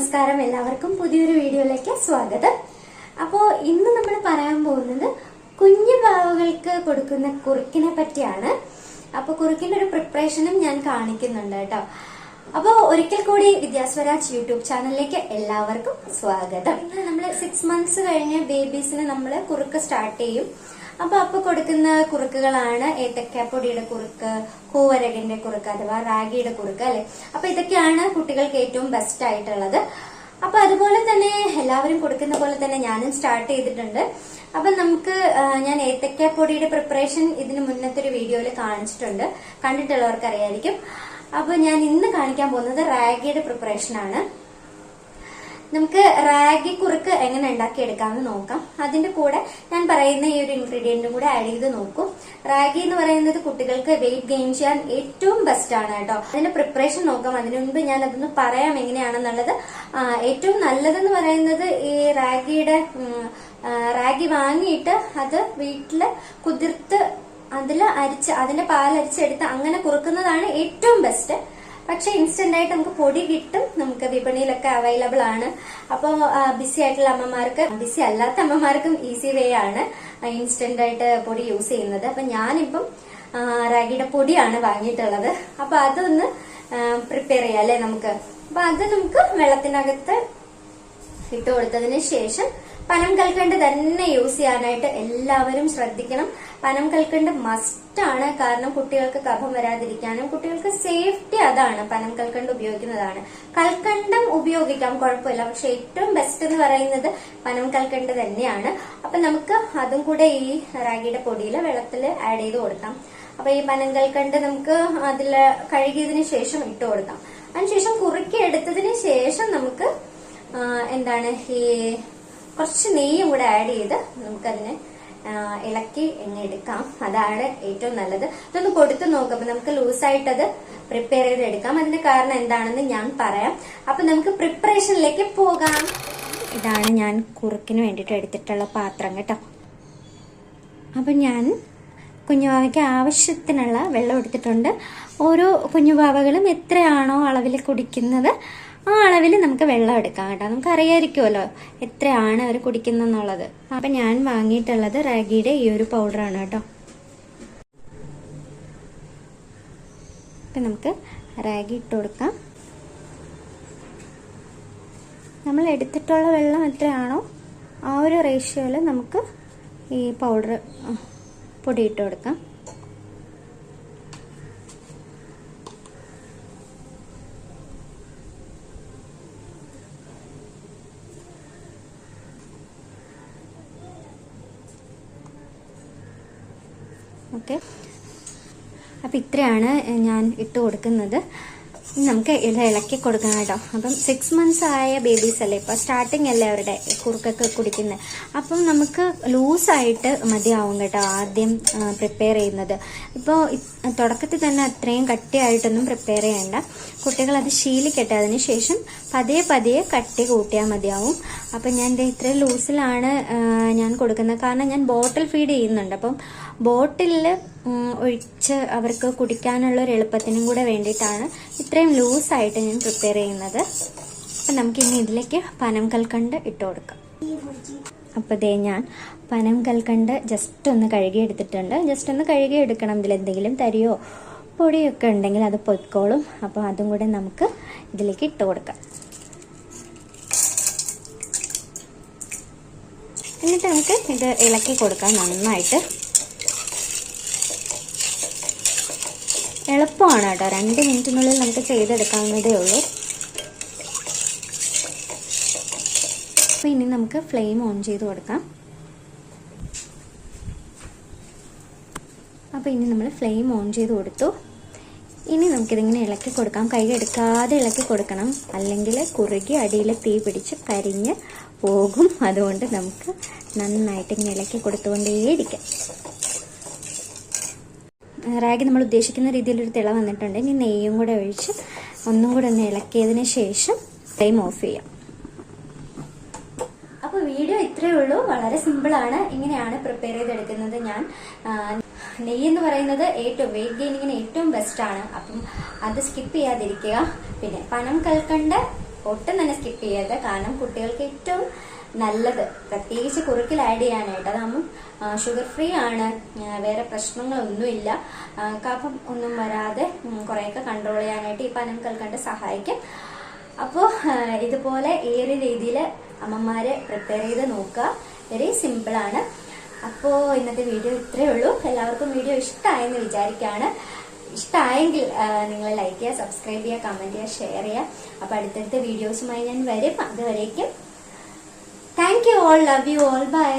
നമസ്കാരം. എല്ലാവർക്കും പുതിയൊരു വീഡിയോയിലേക്ക് സ്വാഗതം. അപ്പോൾ ഇന്ന് നമ്മൾ പറയാൻ പോകുന്നത് കുഞ്ഞു പാവകൾക്ക് കൊടുക്കുന്ന കുറുക്കിനെ പറ്റിയാണ്. അപ്പോൾ കുറുക്കിന്റെ ഒരു പ്രിപ്പറേഷനും ഞാൻ കാണിക്കുന്നുണ്ട് കേട്ടോ. അപ്പോൾ ഒരിക്കൽ കൂടി വിദ്യാസ്വരാജ് യൂട്യൂബ് ചാനലിലേക്ക് എല്ലാവർക്കും സ്വാഗതം. ഇന്ന് നമ്മൾ സിക്സ് മന്ത്സ് കഴിഞ്ഞ ബേബീസിന് നമ്മൾ കുറുക്ക് സ്റ്റാർട്ട് ചെയ്യും. അപ്പൊ അപ്പൊ കൊടുക്കുന്ന കുറുക്കുകളാണ് ഏത്തക്കാപ്പൊടിയുടെ കുറുക്ക് കൂവരകിന്റെ കുറുക്ക് അഥവാ റാഗിയുടെ കുറുക്ക് അല്ലെ? അപ്പൊ ഇതൊക്കെയാണ് കുട്ടികൾക്ക് ഏറ്റവും ബെസ്റ്റ് ആയിട്ടുള്ളത്. അപ്പൊ അതുപോലെ തന്നെ എല്ലാവരും കൊടുക്കുന്ന പോലെ തന്നെ ഞാനും സ്റ്റാർട്ട് ചെയ്തിട്ടുണ്ട്. അപ്പൊ നമുക്ക് ഞാൻ ഏത്തക്കാപ്പൊടിയുടെ പ്രിപ്പറേഷൻ ഇതിന് മുന്നത്തെ ഒരു വീഡിയോയിൽ കാണിച്ചിട്ടുണ്ട്. കണ്ടിട്ടുള്ളവർക്ക് അറിയായിരിക്കും അപ്പൊ ഞാൻ ഇന്ന് കാണിക്കാൻ പോകുന്നത് റാഗിയുടെ പ്രിപ്പറേഷൻ ആണ്. നമുക്ക് റാഗി കുറുക്ക് എങ്ങനെ ഉണ്ടാക്കിയെടുക്കാമെന്ന് നോക്കാം. അതിന്റെ കൂടെ ഞാൻ പറയുന്ന ഈ ഒരു ഇൻഗ്രീഡിയന്റും കൂടെ ആഡ് ചെയ്ത് നോക്കും. റാഗി എന്ന് പറയുന്നത് കുട്ടികൾക്ക് വെയിറ്റ് ഗെയിൻ ചെയ്യാൻ ഏറ്റവും ബെസ്റ്റ് ആണ് കേട്ടോ. അതിന്റെ പ്രിപ്പറേഷൻ നോക്കാം. അതിനു മുൻപ് ഞാൻ അതൊന്ന് പറയാം എങ്ങനെയാണെന്നുള്ളത്. ഏറ്റവും നല്ലതെന്ന് പറയുന്നത് ഈ റാഗിയുടെ റാഗി വാങ്ങിയിട്ട് അത് വീട്ടിൽ കുതിർത്ത് അതിൽ അരിച്ച് അതിന്റെ പാലരിച്ചെടുത്ത് അങ്ങനെ കുറുക്കുന്നതാണ് ഏറ്റവും ബെസ്റ്റ് പക്ഷെ ഇൻസ്റ്റന്റ് ആയിട്ട് നമുക്ക് പൊടി കിട്ടും. നമുക്ക് വിപണിയിലൊക്കെ അവൈലബിൾ ആണ്. അപ്പോൾ ബിസി ആയിട്ടുള്ള അമ്മമാർക്ക് ബിസി അല്ലാത്ത അമ്മമാർക്കും ഈസി വേ ആണ് ഇൻസ്റ്റന്റ് ആയിട്ട് പൊടി യൂസ് ചെയ്യുന്നത്. അപ്പൊ ഞാനിപ്പം റാഗിയുടെ പൊടിയാണ് വാങ്ങിയിട്ടുള്ളത്. അപ്പൊ അതൊന്ന് പ്രിപ്പയർ ചെയ്യാം അല്ലെ നമുക്ക്? അപ്പൊ അത് നമുക്ക് വെള്ളത്തിനകത്ത് ഇട്ട് കൊടുത്തതിന് ശേഷം പനം കൽക്കണ്ട് തന്നെ യൂസ് ചെയ്യാനായിട്ട് എല്ലാവരും ശ്രദ്ധിക്കണം. പനം കൽക്കണ്ട് മസ്റ്റ് ആണ്. കാരണം കുട്ടികൾക്ക് കഫം വരാതിരിക്കാനും കുട്ടികൾക്ക് സേഫ്റ്റി അതാണ് പനം കൽക്കണ്ട് ഉപയോഗിക്കുന്നതാണ്. കൽക്കണ്ടം ഉപയോഗിക്കാം കുഴപ്പമില്ല. പക്ഷെ ഏറ്റവും ബെസ്റ്റ് എന്ന് പറയുന്നത് പനം കൽക്കണ്ട് തന്നെയാണ്. അപ്പൊ നമുക്ക് അതും കൂടെ ഈ റാഗിയുടെ പൊടിയിൽ വെള്ളത്തിൽ ആഡ് ചെയ്ത് കൊടുക്കാം. അപ്പൊ ഈ പനം കൽക്കണ്ട് നമുക്ക് അതിൽ കഴുകിയതിന് ശേഷം ഇട്ട് കൊടുക്കാം. അതിനുശേഷം കുറുക്കി എടുത്തതിന് ശേഷം നമുക്ക് എന്താണ് ഈ കുറച്ച് നെയ്യും കൂടെ ആഡ് ചെയ്ത് നമുക്കതിനെ ഇളക്കി എണ്ണ എടുക്കാം. അതാണ് ഏറ്റവും നല്ലത്. ഇതൊന്ന് കൊടുത്തു നോക്കാം. അപ്പൊ നമുക്ക് ലൂസായിട്ടത് പ്രിപ്പയർ ചെയ്ത് എടുക്കാം. അതിന്റെ കാരണം എന്താണെന്ന് ഞാൻ പറയാം. അപ്പൊ നമുക്ക് പ്രിപ്പറേഷനിലേക്ക് പോകാം. ഇതാണ് ഞാൻ കുറുക്കിന് വേണ്ടിയിട്ട് എടുത്തിട്ടുള്ള പാത്രം കേട്ടോ. അപ്പം ഞാൻ കുഞ്ഞുവാവയ്ക്ക് ആവശ്യത്തിനുള്ള വെള്ളം എടുത്തിട്ടുണ്ട്. ഓരോ കുഞ്ഞുവാവകളും എത്രയാണോ അളവിൽ കുടിക്കുന്നത് ആ അളവിൽ നമുക്ക് വെള്ളം എടുക്കാം കേട്ടോ. നമുക്ക് അറിയായിരിക്കുമല്ലോ എത്രയാണ് അവർ കുടിക്കുന്നെന്നുള്ളത് അപ്പം ഞാൻ വാങ്ങിയിട്ടുള്ളത് റാഗിയുടെ ഈ ഒരു പൗഡറാണ് കേട്ടോ. അപ്പം നമുക്ക് റാഗി ഇട്ട് കൊടുക്കാം. നമ്മൾ എടുത്തിട്ടുള്ള വെള്ളം എത്രയാണോ ആ ഒരു റേഷ്യോയിൽ നമുക്ക് ഈ പൗഡർ പൊടി ഇട്ട് കൊടുക്കാം. ഓക്കെ. അപ്പം ഇത്രയാണ് ഞാൻ ഇട്ട് കൊടുക്കുന്നത്. നമുക്ക് ഇത് ഇളക്കി കൊടുക്കണം കേട്ടോ. അപ്പം സിക്സ് മന്ത്സ് ആയ ബേബീസ് അല്ലേ? ഇപ്പോൾ സ്റ്റാർട്ടിങ് അല്ലേ അവരുടെ കുറുക്കൊക്കെ കുടിക്കുന്നത് അപ്പം നമുക്ക് ലൂസായിട്ട് മതിയാവും കേട്ടോ ആദ്യം പ്രിപ്പയർ ചെയ്യുന്നത്. ഇപ്പോൾ തുടക്കത്തിൽ തന്നെ അത്രയും കട്ടിയായിട്ടൊന്നും പ്രിപ്പയർ ചെയ്യണ്ട. കുട്ടികൾ അത് ശീലിക്കട്ടെ. അതിന് ശേഷം പതിയെ പതിയെ കട്ടി കൂട്ടിയാൽ മതിയാവും. അപ്പം ഞാൻ ഇത്രയും ലൂസിലാണ് ഞാൻ കൊടുക്കുന്നത്. കാരണം ഞാൻ ബോട്ടിൽ ഫീഡ് ചെയ്യുന്നുണ്ട്. അപ്പം ബോട്ടിലിൽ ഒഴിച്ച് അവർക്ക് കുടിക്കാനുള്ള ഒരു എളുപ്പത്തിനും കൂടെ വേണ്ടിയിട്ടാണ് ഇത്രയും ലൂസായിട്ട് ഞാൻ പ്രിപ്പയർ ചെയ്യുന്നത്. അപ്പം നമുക്ക് ഇനി ഇതിലേക്ക് പനം കൽക്കണ്ട് ഇട്ട് കൊടുക്കാം. അപ്പോൾ ഇതേ ഞാൻ പനം കൽക്കണ്ട് ജസ്റ്റ് ഒന്ന് കഴുകി എടുത്തിട്ടുണ്ട്. ജസ്റ്റ് ഒന്ന് കഴുകി എടുക്കണം. ഇതിൽ എന്തെങ്കിലും തരിയോ പൊടിയൊക്കെ ഉണ്ടെങ്കിൽ അത് പൊയ്ക്കോളും. അപ്പോൾ അതും കൂടെ നമുക്ക് ഇതിലേക്ക് ഇട്ട് കൊടുക്കാം. എന്നിട്ട് നമുക്ക് ഇത് ഇളക്കി കൊടുക്കാം നന്നായിട്ട്. എളുപ്പമാണ് കേട്ടോ രണ്ട് മിനിറ്റിനുള്ളിൽ നമുക്ക് ചെയ്തെടുക്കാവുന്നതേ ഉള്ളൂ. അപ്പോൾ ഇനി നമുക്ക് ഫ്ലെയിം ഓൺ ചെയ്ത് കൊടുക്കാം. അപ്പോൾ ഇനി നമ്മൾ ഫ്ലെയിം ഓൺ ചെയ്ത് കൊടുത്തു. ഇനി നമുക്കിതിങ്ങനെ ഇളക്കി കൊടുക്കാം. കൈ എടുക്കാതെ ഇളക്കി കൊടുക്കണം. അല്ലെങ്കിൽ കുറുകി അടിയിൽ തീ പിടിച്ച് കരിഞ്ഞ് പോകും. അതുകൊണ്ട് നമുക്ക് നന്നായിട്ട് ഇങ്ങനെ ഇളക്കി കൊടുത്തുകൊണ്ടേയിരിക്കാം. റാഗി നമ്മൾ ഉദ്ദേശിക്കുന്ന രീതിയിലൊരു തിള വന്നിട്ടുണ്ട്. ഇനി നെയ്യും കൂടെ ഒഴിച്ച് ഒന്നും കൂടെ ഒന്ന് ഇളക്കിയതിന് ശേഷം ഫ്ലെയിം ഓഫ് ചെയ്യാം. അപ്പോൾ വീഡിയോ ഇത്രയേ ഉള്ളൂ. വളരെ സിമ്പിളാണ് ഇങ്ങനെയാണ് പ്രിപ്പയർ ചെയ്തെടുക്കുന്നത് ഞാൻ. നെയ്യ് എന്ന് പറയുന്നത് ഏറ്റവും വെയിറ്റ് ഗെയിനിങ്ങിന് ഏറ്റവും ബെസ്റ്റാണ് അപ്പം അത് സ്കിപ്പ് ചെയ്യാതിരിക്കുക. പിന്നെ പണം കൽക്കണ്ട് ഒട്ടും തന്നെ സ്കിപ്പ് ചെയ്യരുത് കാരണം കുട്ടികൾക്ക് ഏറ്റവും നല്ലത് പ്രത്യേകിച്ച് കുറുക്കിൽ ആഡ് ചെയ്യാനായിട്ട്. അതാകുമ്പം ഷുഗർ ഫ്രീ ആണ്. വേറെ പ്രശ്നങ്ങളൊന്നുമില്ല. കഫം ഒന്നും വരാതെ കുറേയൊക്കെ കൺട്രോൾ ചെയ്യാനായിട്ട് ഈ പനം കൽക്കണ്ട് സഹായിക്കും. അപ്പോൾ ഇതുപോലെ ഈ ഒരു രീതിയിൽ അമ്മമാർ പ്രിപ്പയർ ചെയ്ത് നോക്കുക. വെരി സിമ്പിളാണ് അപ്പോൾ ഇന്നത്തെ വീഡിയോ ഇത്രയേ ഉള്ളൂ. എല്ലാവർക്കും വീഡിയോ ഇഷ്ടമായെന്ന് വിചാരിക്കുകയാണ് ഇഷ്ടമായെങ്കിൽ നിങ്ങൾ ലൈക്ക് ചെയ്യുക സബ്സ്ക്രൈബ് ചെയ്യുക കമന്റ് ചെയ്യുക ഷെയർ ചെയ്യുക. അപ്പോൾ അടുത്തടുത്ത വീഡിയോസുമായി ഞാൻ വരും. അതുവരേക്കും thank you all love you all bye